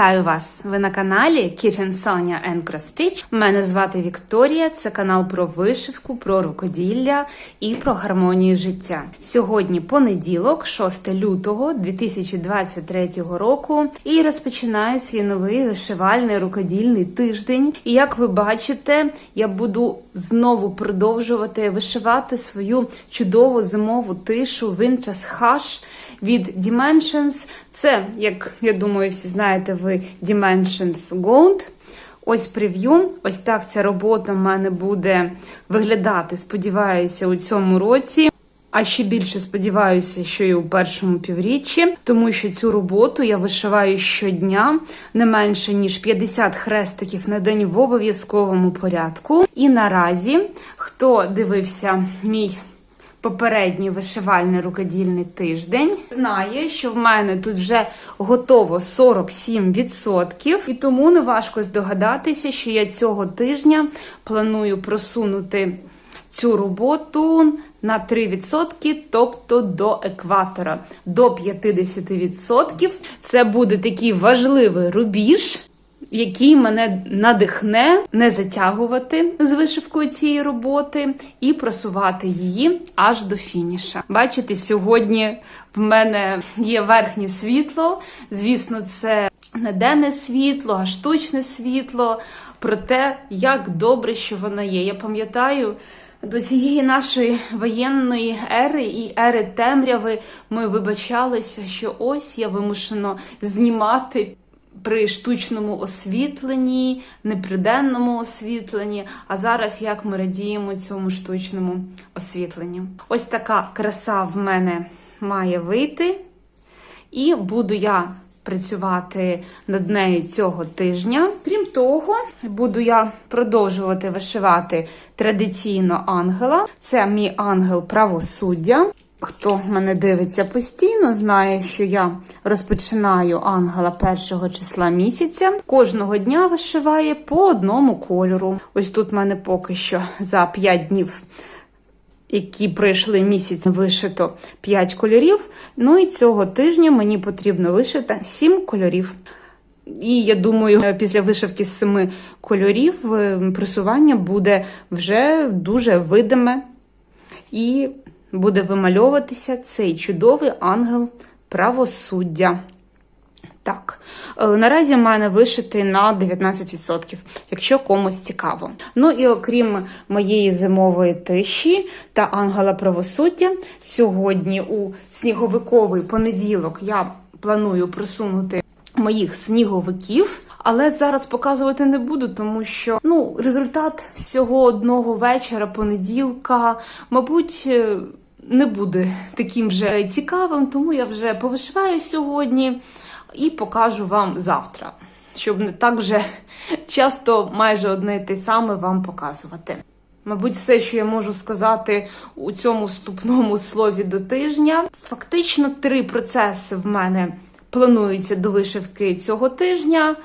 Вітаю вас! Ви на каналі Kitchen Sonia and Cross Stitch. Мене звати Вікторія. Це канал про вишивку, про рукоділля і про гармонію життя. Сьогодні понеділок, 6 лютого 2023 року, і розпочинаю свій новий вишивальний рукодільний тиждень. І як ви бачите, я буду знову продовжувати вишивати свою чудову зимову тишу Winter's Hush від Dimensions. Це, як я думаю, всі знаєте, ви Dimensions Gold. Ось прев'ю. Ось так ця робота в мене буде виглядати, сподіваюся, у цьому році. А ще більше сподіваюся, що і у першому півріччі, тому що цю роботу я вишиваю щодня не менше ніж 50 хрестиків на день в обов'язковому порядку. І наразі, хто дивився мій попередній вишивальний рукодільний тиждень, знає, що в мене тут вже готово 47%, і тому не важко здогадатися, що я цього тижня планую просунути цю роботу на 3%, тобто до екватора, до 50%. Це буде такий важливий рубіж. Який мене надихне не затягувати з вишивкою цієї роботи і просувати її аж до фініша. Бачите, сьогодні в мене є верхнє світло. Звісно, це не денне світло, а штучне світло. Про те, як добре, що воно є. Я пам'ятаю. До цієї нашої воєнної ери і ери темряви ми вибачалися, що ось я вимушено знімати при штучному освітленні, неприденному освітленні. А зараз як ми радіємо цьому штучному освітленню. Ось така краса в мене має вийти, і буду я. Працювати над нею цього тижня. Крім того, буду я продовжувати вишивати традиційно ангела. Це мій ангел правосуддя. Хто мене дивиться постійно, знає, що я розпочинаю ангела першого числа місяця. Кожного дня вишиває по одному кольору. Ось тут в мене поки що за 5 днів. Які пройшли місяць вишито 5 кольорів. Ну і цього тижня мені потрібно вишити 7 кольорів. І я думаю, після вишивки з 7 кольорів просування буде вже дуже видиме і буде вимальовуватися цей чудовий ангел правосуддя. Так, наразі в мене вишитий на 19%, якщо комусь цікаво. Ну і окрім моєї зимової тиші та ангела правосуддя, сьогодні у сніговиковий понеділок я планую просунути моїх сніговиків. Але зараз показувати не буду, тому що ну результат всього одного вечора, понеділка, мабуть, не буде таким же цікавим, тому я вже повишиваю сьогодні і покажу вам завтра, щоб не так вже часто майже одне і те саме вам показувати. Мабуть, все, що я можу сказати у цьому вступному слові до тижня. Фактично, три процеси в мене плануються до вишивки цього тижня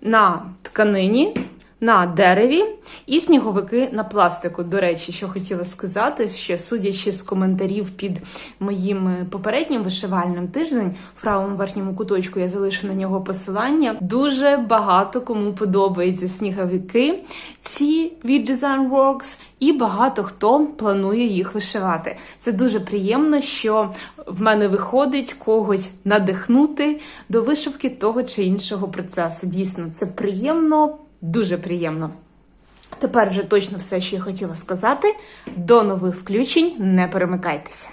на тканині, на дереві і сніговики на пластику. До речі, що хотіла сказати, що судячи з коментарів під моїм попереднім вишивальним тиждень, в правому верхньому куточку я залишу на нього посилання. Дуже багато кому подобаються сніговики, ці від Design Works, і багато хто планує їх вишивати. Це дуже приємно, що в мене виходить когось надихнути до вишивки того чи іншого процесу. Дійсно, це приємно. Дуже приємно. Тепер вже точно все, що я хотіла сказати. До нових включень. Не перемикайтеся.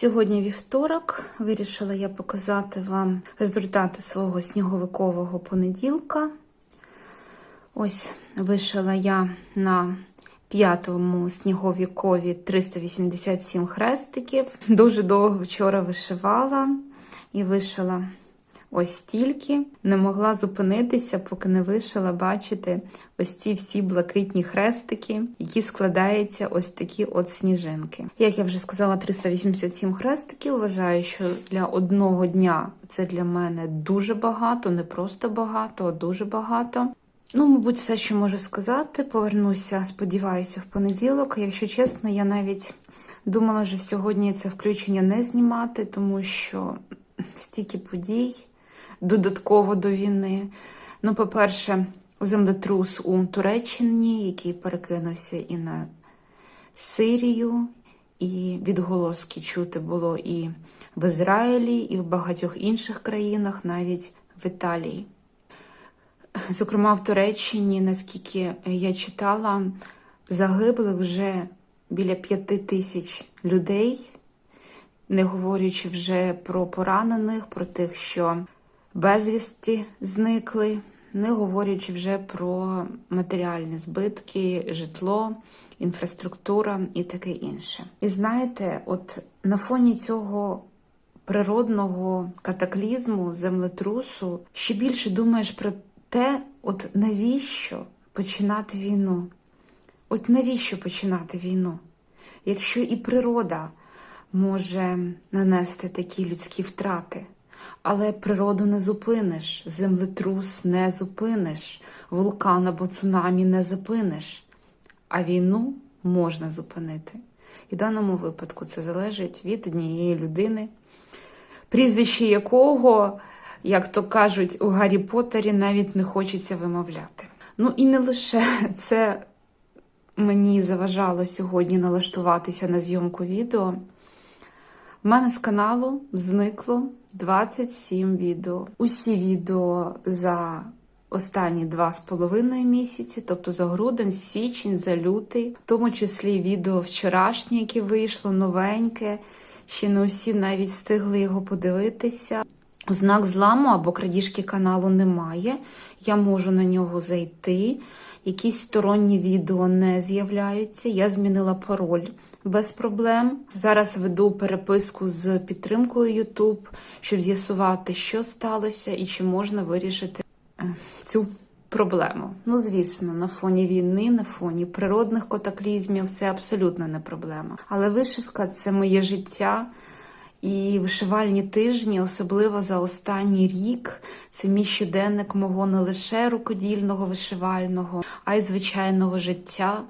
Сьогодні вівторок. Вирішила я показати вам результати свого сніговикового понеділка. Ось вишила я на п'ятому сніговікові 387 хрестиків. Дуже довго вчора вишивала і вишила ось стільки. Не могла зупинитися, поки не вишила, бачите, ось ці всі блакитні хрестики, які складаються ось такі от сніжинки. Як я вже сказала, 387 хрестиків. Вважаю, що для одного дня це для мене дуже багато, не просто багато, а дуже багато. Ну, мабуть, все, що можу сказати. Повернуся, сподіваюся, в понеділок. Якщо чесно, я навіть думала, що сьогодні це включення не знімати, тому що стільки подій додатково до війни. Ну, по-перше, землетрус у Туреччині, який перекинувся і на Сирію, і відголоски чути було і в Ізраїлі, і в багатьох інших країнах, навіть в Італії. Зокрема, в Туреччині, наскільки я читала, загиблих вже біля п'яти тисяч людей, не говорячи вже про поранених, про тих, що безвісті зникли, не говорячи вже про матеріальні збитки, житло, інфраструктура і таке інше. І знаєте, от на фоні цього природного катаклізму, землетрусу, ще більше думаєш про те, от навіщо починати війну? От навіщо починати війну? Якщо і природа може нанести такі людські втрати, але природу не зупиниш, землетрус не зупиниш, вулкан або цунамі не зупиниш, а війну можна зупинити. І в даному випадку це залежить від однієї людини, прізвище якого, як то кажуть, у Гаррі Поттері навіть не хочеться вимовляти. Ну і не лише це мені заважало сьогодні налаштуватися на зйомку відео. В мене з каналу зникло 27 відео. Усі відео за останні два з половиною місяці, тобто за грудень, січень, за лютий, в тому числі відео вчорашнє, яке вийшло, новеньке. Ще не усі навіть встигли його подивитися. Знак зламу або крадіжки каналу немає. Я можу на нього зайти. Якісь сторонні відео не з'являються. Я змінила пароль без проблем. Зараз веду переписку з підтримкою YouTube, щоб з'ясувати, що сталося і чи можна вирішити е, цю проблему. Ну, звісно, на фоні війни, на фоні природних катаклізмів це абсолютно не проблема. Але вишивка це моє життя. І вишивальні тижні, особливо за останній рік, це мій щоденник мого не лише рукодільного вишивального, а й звичайного життя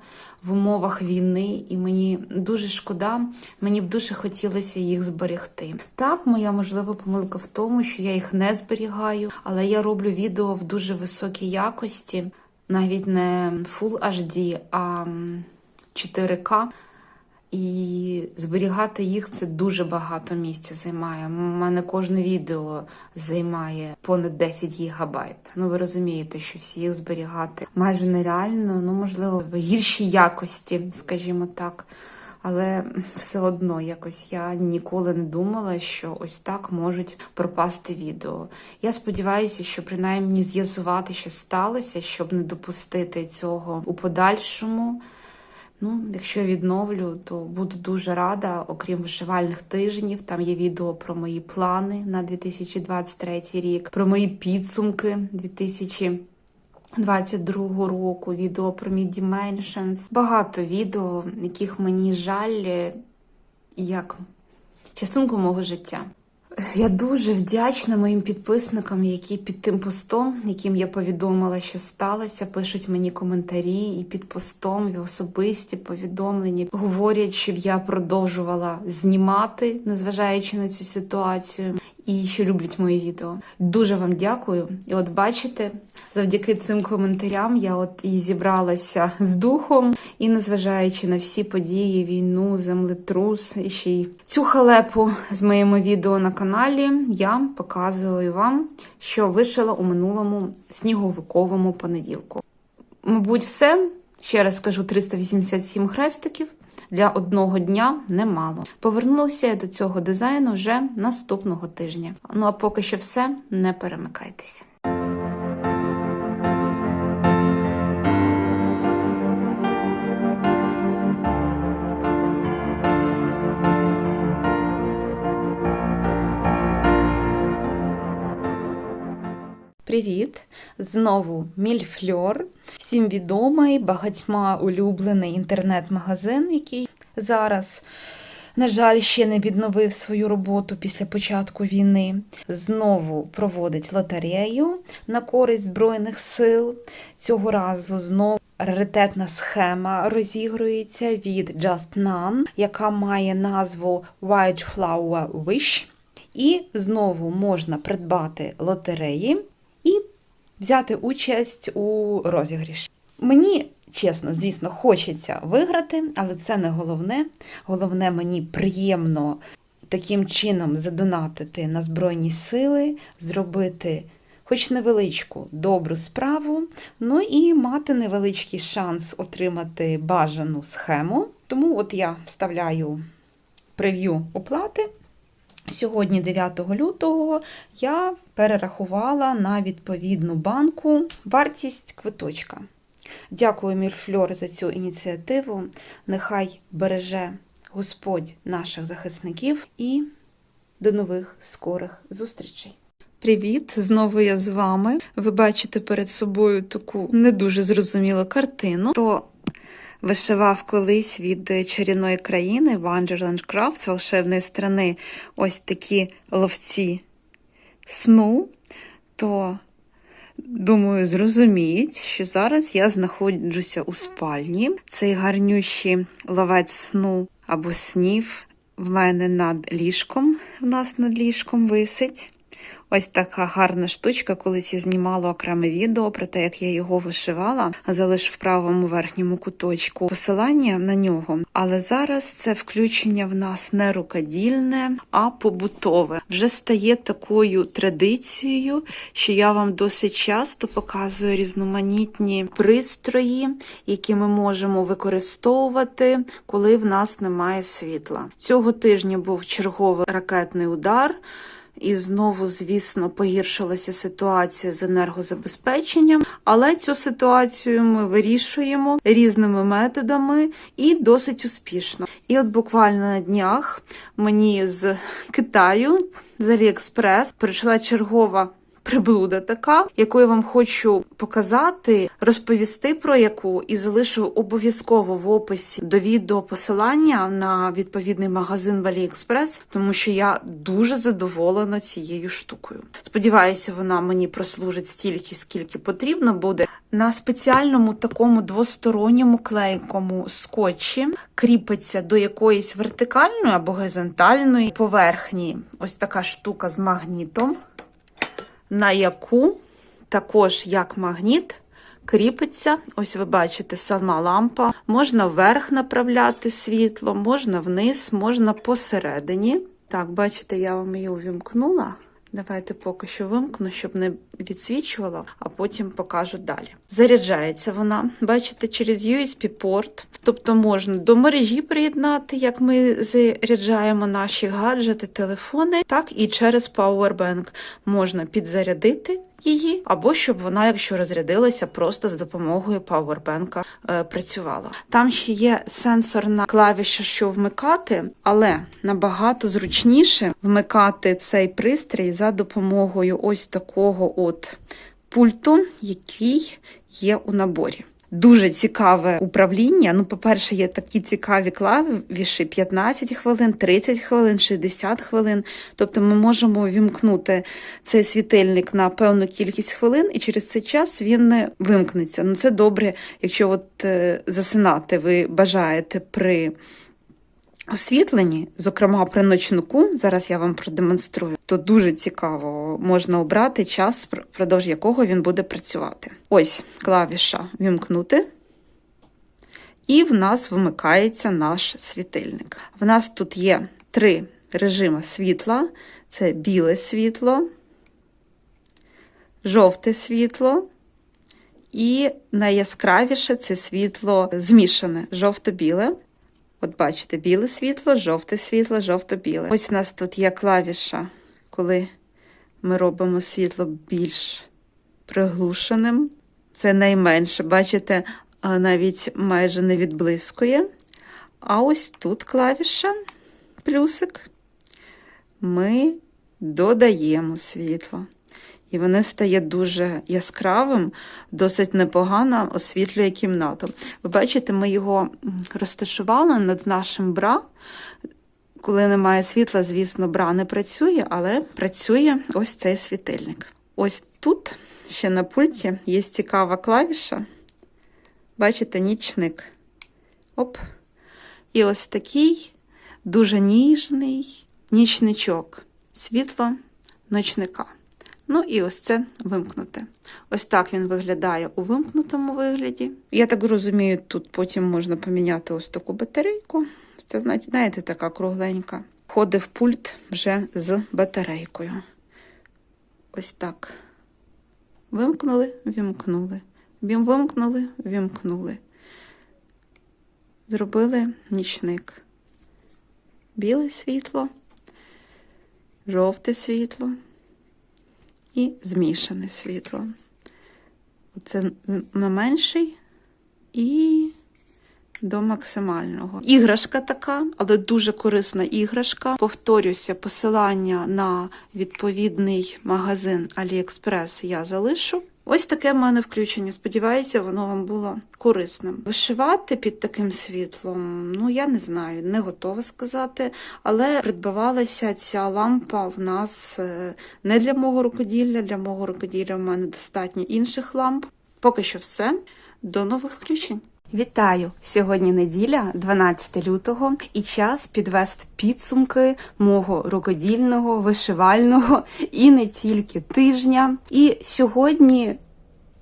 в умовах війни. І мені дуже шкода, мені б дуже хотілося їх зберегти. Так, моя можлива помилка в тому, що я їх не зберігаю, але я роблю відео в дуже високій якості, навіть не Full HD, а 4К. І зберігати їх це дуже багато місця займає. У мене кожне відео займає понад 10 гігабайт. Ну ви розумієте, що всі їх зберігати майже нереально, ну можливо, в гіршій якості, скажімо так. Але все одно якось я ніколи не думала, що ось так можуть пропасти відео. Я сподіваюся, що принаймні з'ясувати, що сталося, щоб не допустити цього у подальшому. Ну, якщо відновлю, то буду дуже рада, окрім вишивальних тижнів. Там є відео про мої плани на 2023 рік, про мої підсумки 2022 року, відео про мій Dimensions. Багато відео, яких мені жаль, як частинку мого життя. Я дуже вдячна моїм підписникам, які під тим постом, яким я повідомила, що сталося, пишуть мені коментарі і під постом, і особисті повідомлення. Говорять, щоб я продовжувала знімати, незважаючи на цю ситуацію, і що люблять мої відео. Дуже вам дякую. І от бачите, завдяки цим коментарям я от і зібралася з духом, і незважаючи на всі події, війну, землетрус і ще й цю халепу з моїми відео на каналі, я показую вам, що вишила у минулому сніговиковому понеділку. Мабуть, все. Ще раз скажу 387 хрестиків. Для одного дня немало. Повернулася я до цього дизайну вже наступного тижня. Ну а поки що все, не перемикайтеся. Привіт! Знову Мільфльор. Всім відомий, багатьма улюблений інтернет-магазин, який зараз, на жаль, ще не відновив свою роботу після початку війни. Знову проводить лотерею на користь Збройних сил. Цього разу знову раритетна схема розігрується від Just None, яка має назву White Flower Wish. І знову можна придбати лотереї взяти участь у розігріші. Мені, чесно, звісно, хочеться виграти, але це не головне. Головне, мені приємно таким чином задонатити на Збройні сили, зробити хоч невеличку добру справу, ну і мати невеличкий шанс отримати бажану схему. Тому от я вставляю прев'ю оплати. Сьогодні, 9 лютого, я перерахувала на відповідну банку вартість квиточка. Дякую, Мірфльор, за цю ініціативу. Нехай береже Господь наших захисників і до нових скорих зустрічей. Привіт! Знову я з вами. Ви бачите перед собою таку не дуже зрозумілу картину. То вишивав колись від чарівної країни Wonderland Craft, волшебної страни, ось такі ловці сну, то, думаю, зрозуміють, що зараз я знаходжуся у спальні. Цей гарнющий ловець сну або снів в мене над ліжком, в нас над ліжком висить. Ось така гарна штучка. Колись я знімала окреме відео про те, як я його вишивала, залишу в правому верхньому куточку посилання на нього. Але зараз це включення в нас не рукодільне, а побутове. Вже стає такою традицією, що я вам досить часто показую різноманітні пристрої, які ми можемо використовувати, коли в нас немає світла. Цього тижня був черговий ракетний удар. І знову, звісно, погіршилася ситуація з енергозабезпеченням, але цю ситуацію ми вирішуємо різними методами і досить успішно. І от буквально на днях мені з Китаю, з Аліекспрес, прийшла чергова. Приблуда така, яку вам хочу показати, розповісти про яку і залишу обов'язково в описі до відео посилання на відповідний магазин в AliExpress, тому що я дуже задоволена цією штукою. Сподіваюся, вона мені прослужить стільки, скільки потрібно буде. На спеціальному такому двосторонньому клейкому скотчі кріпиться до якоїсь вертикальної або горизонтальної поверхні. Ось така штука з магнітом на яку також як магніт кріпиться, ось ви бачите, сама лампа. Можна вверх направляти світло, можна вниз, можна посередині. Так, бачите, я вам її увімкнула. Давайте поки що вимкну, щоб не відсвічувало, а потім покажу далі. Заряджається вона, бачите, через USB-порт, тобто можна до мережі приєднати, як ми заряджаємо наші гаджети, телефони, так і через Powerbank можна підзарядити. Її, або щоб вона, якщо розрядилася, просто з допомогою пауербенка е, працювала. Там ще є сенсорна клавіша, що вмикати, але набагато зручніше вмикати цей пристрій за допомогою ось такого от пульту, який є у наборі. Дуже цікаве управління. Ну, по-перше, є такі цікаві клавіші 15 хвилин, 30 хвилин, 60 хвилин. Тобто ми можемо вімкнути цей світильник на певну кількість хвилин, і через цей час він не вимкнеться. Ну, це добре, якщо от е, засинати ви бажаєте при освітленні, зокрема при ночнику, зараз я вам продемонструю, то дуже цікаво можна обрати час, впродовж якого він буде працювати. Ось клавіша вімкнути. І в нас вмикається наш світильник. В нас тут є три режими світла: це біле світло, жовте світло. І найяскравіше це світло змішане жовто-біле. От бачите, біле світло, жовте світло, жовто-біле. Ось у нас тут є клавіша, коли ми робимо світло більш приглушеним. Це найменше, бачите, навіть майже не відблискує. А ось тут клавіша, плюсик, ми додаємо світло. І вони стає дуже яскравим, досить непогано освітлює кімнату. Ви бачите, ми його розташували над нашим бра. Коли немає світла, звісно, бра не працює, але працює ось цей світильник. Ось тут ще на пульті є цікава клавіша. Бачите, нічник. Оп. І ось такий дуже ніжний нічничок. Світло ночника. Ну і ось це вимкнути. Ось так він виглядає у вимкнутому вигляді. Я так розумію, тут потім можна поміняти ось таку батарейку. Це, зна- знаєте, така кругленька. Входив пульт вже з батарейкою. Ось так. Вимкнули, вімкнули. Вім вимкнули, вімкнули. Зробили нічник. Біле світло, жовте світло і змішане світло. Оце на менший і до максимального. Іграшка така, але дуже корисна іграшка. Повторюся, посилання на відповідний магазин AliExpress я залишу. Ось таке в мене включення. Сподіваюся, воно вам було корисним. Вишивати під таким світлом, ну я не знаю, не готова сказати, але придбавалася ця лампа в нас е, не для мого рукоділля. Для мого рукоділля в мене достатньо інших ламп. Поки що все. До нових включень. Вітаю! Сьогодні неділя, 12 лютого, і час підвести підсумки мого рукодільного, вишивального і не тільки тижня. І сьогодні.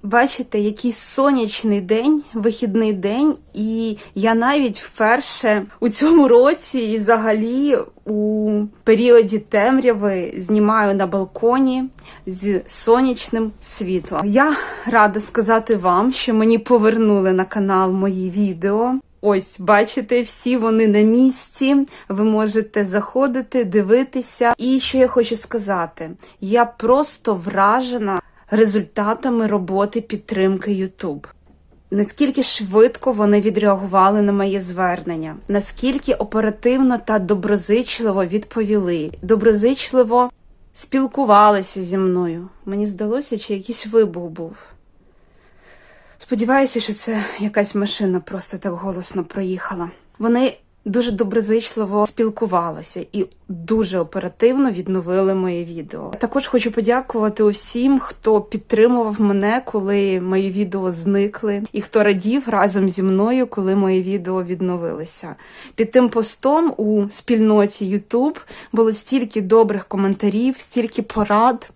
Бачите, який сонячний день, вихідний день, і я навіть вперше у цьому році і взагалі у періоді темряви знімаю на балконі з сонячним світлом. Я рада сказати вам, що мені повернули на канал мої відео. Ось, бачите, всі вони на місці. Ви можете заходити, дивитися. І що я хочу сказати, я просто вражена результатами роботи підтримки YouTube. Наскільки швидко вони відреагували на моє звернення, наскільки оперативно та доброзичливо відповіли, доброзичливо спілкувалися зі мною. Мені здалося, чи якийсь вибух був. Сподіваюся, що це якась машина просто так голосно проїхала. Вони дуже доброзичливо спілкувалися і дуже оперативно відновили моє відео. Також хочу подякувати усім, хто підтримував мене, коли мої відео зникли, і хто радів разом зі мною, коли мої відео відновилися. Під тим постом у спільноті YouTube було стільки добрих коментарів, стільки порад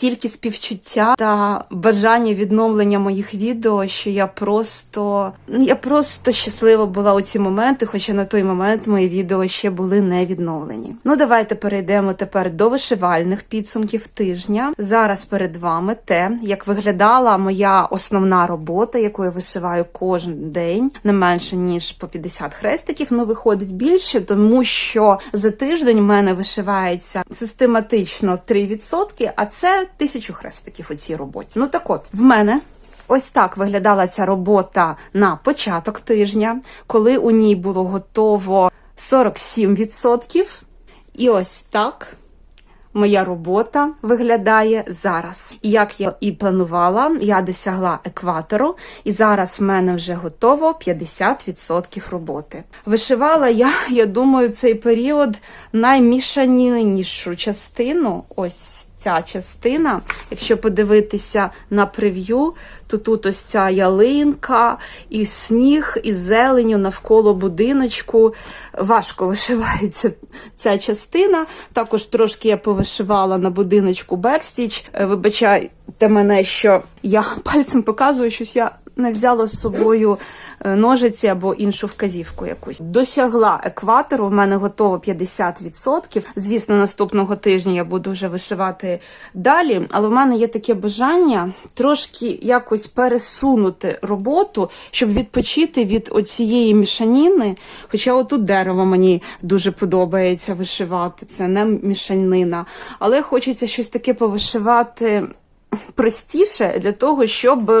стільки співчуття та бажання відновлення моїх відео, що я просто я просто щаслива була у ці моменти, хоча на той момент мої відео ще були не відновлені. Ну давайте перейдемо тепер до вишивальних підсумків тижня. Зараз перед вами те, як виглядала моя основна робота, яку я вишиваю кожен день, не менше ніж по 50 хрестиків. Ну виходить більше, тому що за тиждень в мене вишивається систематично 3%, а це тисячу хрестиків у цій роботі. Ну так от, в мене. Ось так виглядала ця робота на початок тижня, коли у ній було готово 47%. І ось так моя робота виглядає зараз. Як я і планувала, я досягла екватору, і зараз в мене вже готово 50% роботи. Вишивала я, я думаю, цей період наймішанішу частину. Ось ця частина. Якщо подивитися на прев'ю, то тут ось ця ялинка, і сніг, і зеленю навколо будиночку. Важко вишивається ця частина. Також трошки я повишивала на будиночку Берстіч. Е, Вибачайте мене, що я пальцем показую, щось я не взяла з собою е, ножиці або іншу вказівку якусь. Досягла екватору, в мене готово 50%. Звісно, наступного тижня я буду вже вишивати далі, але в мене є таке бажання трошки якось пересунути роботу, щоб відпочити від оцієї мішаніни. Хоча отут дерево мені дуже подобається вишивати, це не мішанина. Але хочеться щось таке повишивати простіше для того, щоб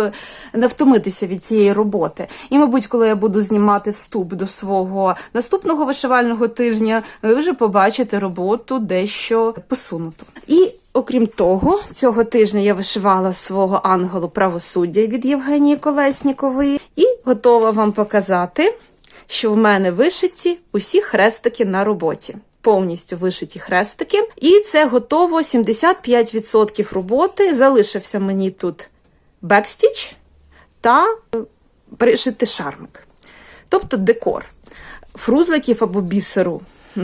не втомитися від цієї роботи. І, мабуть, коли я буду знімати вступ до свого наступного вишивального тижня, ви вже побачите роботу дещо посунуту. І Окрім того, цього тижня я вишивала свого ангелу правосуддя від Євгенії Колеснікової і готова вам показати, що в мене вишиті усі хрестики на роботі. Повністю вишиті хрестики. І це готово 75% роботи. Залишився мені тут бекстіч та е, пришити шармик. Тобто декор. Фрузликів або бісеру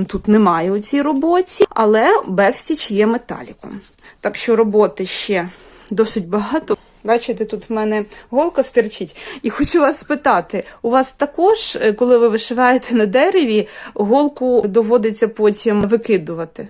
тут немає у цій роботі, але бекстіч є металіком. Так що роботи ще досить багато. Бачите, тут в мене голка стирчить. І хочу вас спитати: у вас також, е, коли ви вишиваєте на дереві, голку доводиться потім викидувати?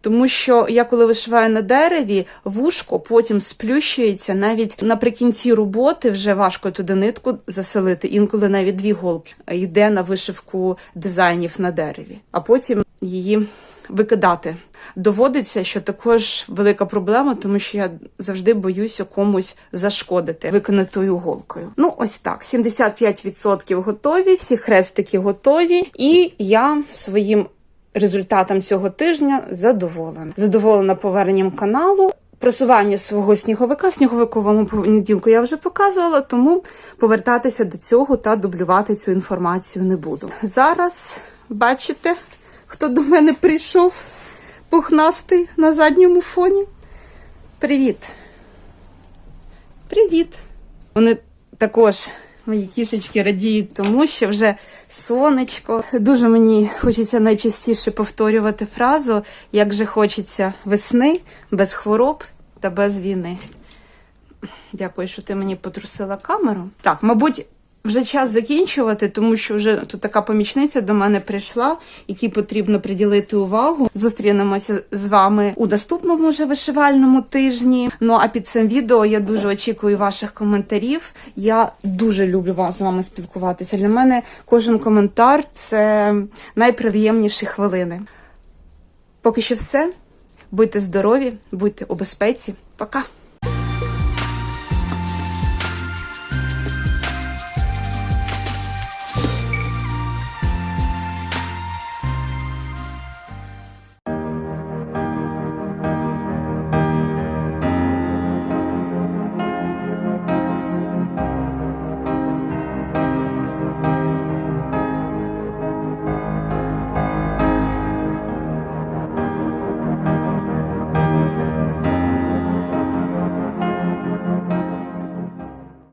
Тому що я коли вишиваю на дереві, вушко потім сплющується навіть наприкінці роботи вже важко туди нитку заселити. Інколи навіть дві голки йде на вишивку дизайнів на дереві, а потім її викидати. Доводиться, що також велика проблема, тому що я завжди боюся комусь зашкодити викинутою голкою. Ну, ось так: 75% готові, всі хрестики готові, і я своїм результатом цього тижня задоволена. Задоволена поверненням каналу. Просування свого сніговика сніговиковому понеділку я вже показувала, тому повертатися до цього та дублювати цю інформацію не буду. Зараз бачите, хто до мене прийшов пухнастий на задньому фоні. Привіт! Привіт! Вони також Мої кішечки радіють тому, що вже сонечко. Дуже мені хочеться найчастіше повторювати фразу, як же хочеться весни без хвороб та без війни. Дякую, що ти мені потрусила камеру. Так, мабуть, вже час закінчувати, тому що вже тут така помічниця до мене прийшла, якій потрібно приділити увагу. Зустрінемося з вами у наступному вже вишивальному тижні. Ну а під цим відео я дуже очікую ваших коментарів. Я дуже люблю вас з вами спілкуватися. Для мене кожен коментар це найприємніші хвилини. Поки що все. Будьте здорові, будьте у безпеці. Пока!